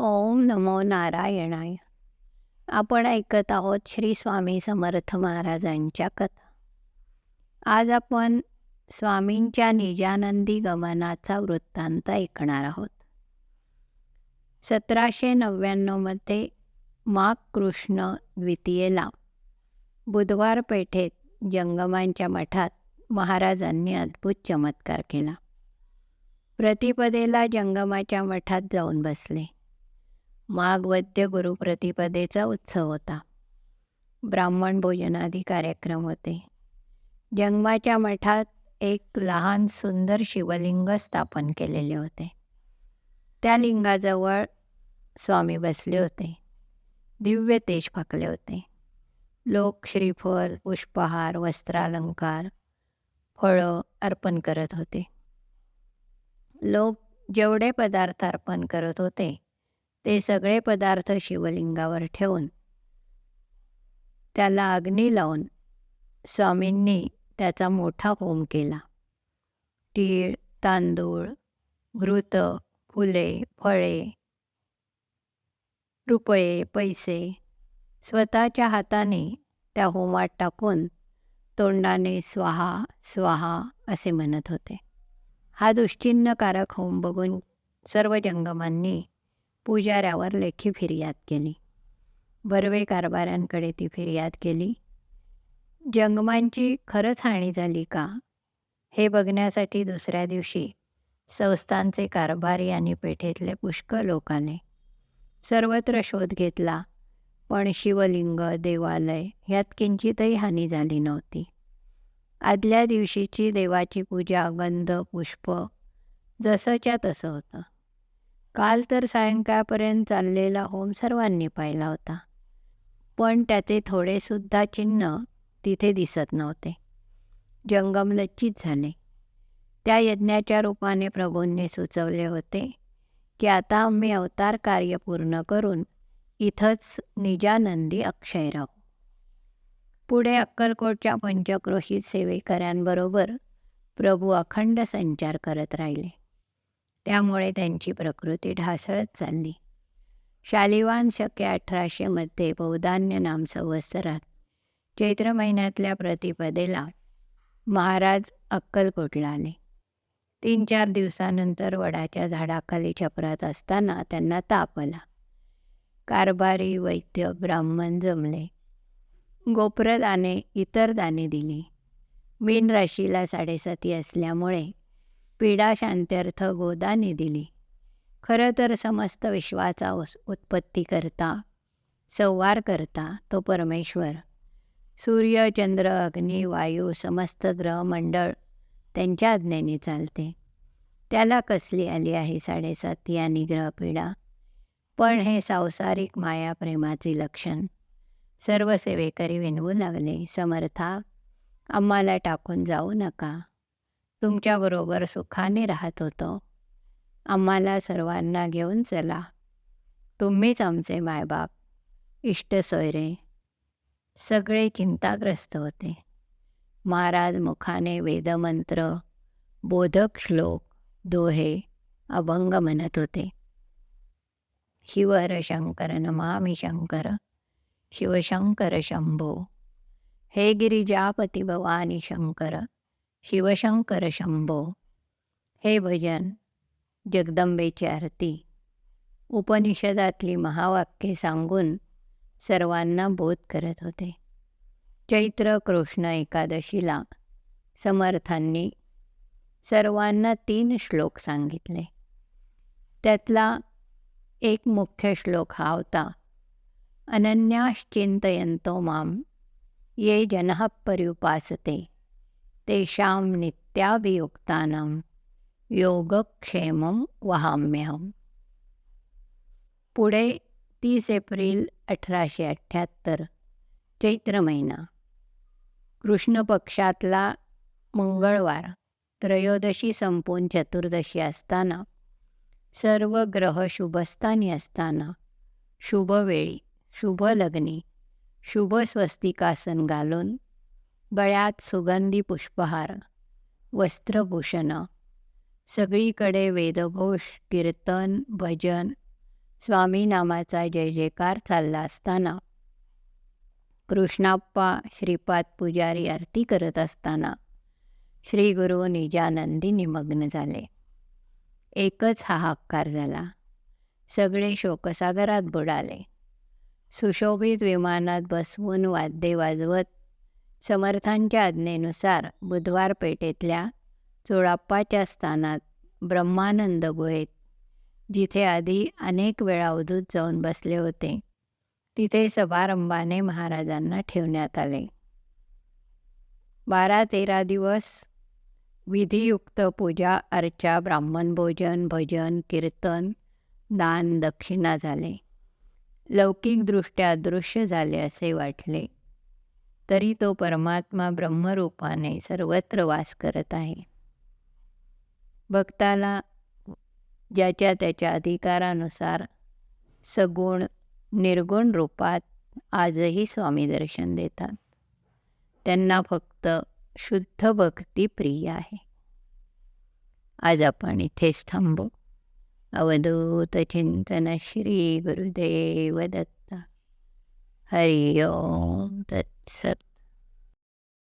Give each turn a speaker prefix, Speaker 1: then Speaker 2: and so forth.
Speaker 1: ओम नमो नारायणाय. आपण ऐकत आहोत श्री स्वामी समर्थ महाराजांच्या कथा. आज आपण स्वामींच्या निजानंदी गमनाचा वृत्तांत ऐकणार आहोत. सतराशे नव्याण्णवमध्ये माघ कृष्ण द्वितीयेला बुधवार पेठेत जंगमांच्या मठात महाराजांनी अद्भुत चमत्कार केला. प्रतिपदेला जंगमाच्या मठात जाऊन बसले. माघवद्य गुरुप्रतिपदेचा उत्सव होता. ब्राह्मण भोजनादी कार्यक्रम होते. जंगमाच्या मठात एक लहान सुंदर शिवलिंग स्थापन केलेले होते. त्या लिंगाजवळ स्वामी बसले होते. दिव्य तेज फाकले होते. लोक श्रीफल पुष्पहार वस्त्रालंकार फळं अर्पण करत होते. लोक जेवढे पदार्थ अर्पण करत होते ते सगळे पदार्थ शिवलिंगावर ठेवून त्याला अग्नी लावून स्वामींनी त्याचा मोठा होम केला. तीळ तांदूळ घृत फुले फळे रुपये पैसे स्वतःच्या हाताने त्या होमात टाकून तोंडाने स्वाहा स्वाहा असे म्हणत होते. हा दुश्चिन्हकारक होम बघून सर्व जंगमांनी पुजाऱ्यावर लेखी फिर्याद केली. बर्वे कारभाऱ्यांकडे ती फिर्याद केली. जंगमांची खरंच हानी झाली का? हे बघण्यासाठी दुसऱ्या दिवशी संस्थांचे कारभारी आणि पेठेतले पुष्कळ लोकाने सर्वत्र शोध घेतला पण शिवलिंग देवालय ह्यात किंचितही हानी झाली नव्हती. आदल्या दिवशीची देवाची पूजा गंध पुष्प जसंच्या तसं होतं. काल तर सायंकाळपर्यंत चाललेला होम सर्वांनी पाहिला होता. पण त्याचे थोडेसुद्धा चिन्ह तिथे दिसत नव्हते. जंगम लच्चित झाले. त्या यज्ञाच्या रूपाने प्रभूंनी सुचवले होते की आता आम्ही अवतार कार्य पूर्ण करून इथंच निजानंदी अक्षय राहू. पुढे अक्कलकोटच्या पंचक्रोशीत सेवेकऱ्यांबरोबर प्रभू अखंड संचार करत राहिले. त्यामुळे त्यांची प्रकृती ढासळत चालली. शालिवान शके अठराशेमध्ये बौधान्य नाम संवत्सरात चैत्र महिन्यातल्या प्रतिपदेला महाराज अक्कलकोटला आले तीन चार दिवसानंतर वडाच्या झाडाखाली छपरात असताना त्यांना ताप आला. कारभारी वैद्य ब्राह्मण जमले. गोप्रदाने इतर दाने दिली. मीन राशीला साडेसाती असल्यामुळे पीडा शांत्यर्थ गोदाने दिली. खरं तर समस्त विश्वाचा उत्पत्ती करता संवार करता तो परमेश्वर. सूर्य चंद्र अग्नी वायू समस्त ग्रह मंडळ त्यांच्या आज्ञेने चालते. त्याला कसली आली आहे साडेसाती आणि ग्रहपीडा? पण हे सांसारिक माया प्रेमाचे लक्षण. सर्व सेवेकरी विनवू लागले समर्था आम्हाला टाकून जाऊ नका. तुमच्याबरोबर सुखाने राहत होतो. आम्हाला सर्वांना घेऊन चला. तुम्हीच आमचे मायबाप. इष्टसोयरे सगळे चिंताग्रस्त होते. महाराज मुखाने वेदमंत्र बोधक श्लोक दोहे अभंग म्हणत होते. शिवर शंकर नमामि शंकर शिवशंकर शंभो. हे गिरिजापती भवानी शंकर शिवशंकर शंभो. हे भजन जगदंबेची आरती. उपनिषदातली महावाक्ये सांगून सर्वांना बोध करत होते. चैत्र कृष्ण एकादशीला समर्थांनी सर्वांना तीन श्लोक सांगितले. त्यातला एक मुख्य श्लोक हा होता अनन्याश्चिंतयंतो माम ये जनः पर्युपासते. तेषां नित्याभियुक्तानां योगक्षेमं वहाम्यहम। पुढे तीस एप्रिल अठराशे अठ्ठ्याहत्तर चैत्र महिना। कृष्ण पक्षातला मंगळवार त्रयोदशी संपून चतुर्दशी असताना सर्व ग्रह शुभस्थानी असताना शुभवेळी शुभ लग्नी शुभ स्वस्तिकासन घालून गळ्यात सुगंधी पुष्पहार वस्त्रभूषण सगळीकडे वेदघोष कीर्तन भजन स्वामी नामाचा जय जयकार चालला असताना. कृष्णाप्पा श्रीपाद पुजारी आरती करत असताना श्री गुरु निजानंदी निमग्न झाले. एकच हाहाकार झाला. सगळे शोकसागरात बुडाले. सुशोभित विमानात बसवून वाद्ये वाजवत समर्थांच्या आज्ञेनुसार बुधवार पेठेतल्या चोळाप्पाच्या स्थानात ब्रह्मानंद गुहेत जिथे आधी अनेक वेळा अवधूत जाऊन बसले होते तिथे समारंभाने महाराजांना ठेवण्यात आले. बारा तेरा दिवस विधियुक्त पूजा अर्चा ब्राह्मण भोजन भजन कीर्तन दान दक्षिणा झाले. लौकिकदृष्ट्या दृश्य झाले असे वाटले. तरी तो परमात्मा ब्रह्मरूपाने सर्वत्र वास करत आहे. भक्ताला ज्याच्या त्याच्या अधिकारानुसार सगुण निर्गुण रूपात आजही स्वामी दर्शन देतात. त्यांना फक्त शुद्ध भक्ती प्रिय आहे. आज आपण इथेच थांबू. अवधूत चिंतन श्री गुरुदेव दत्त. हरि ओम Set.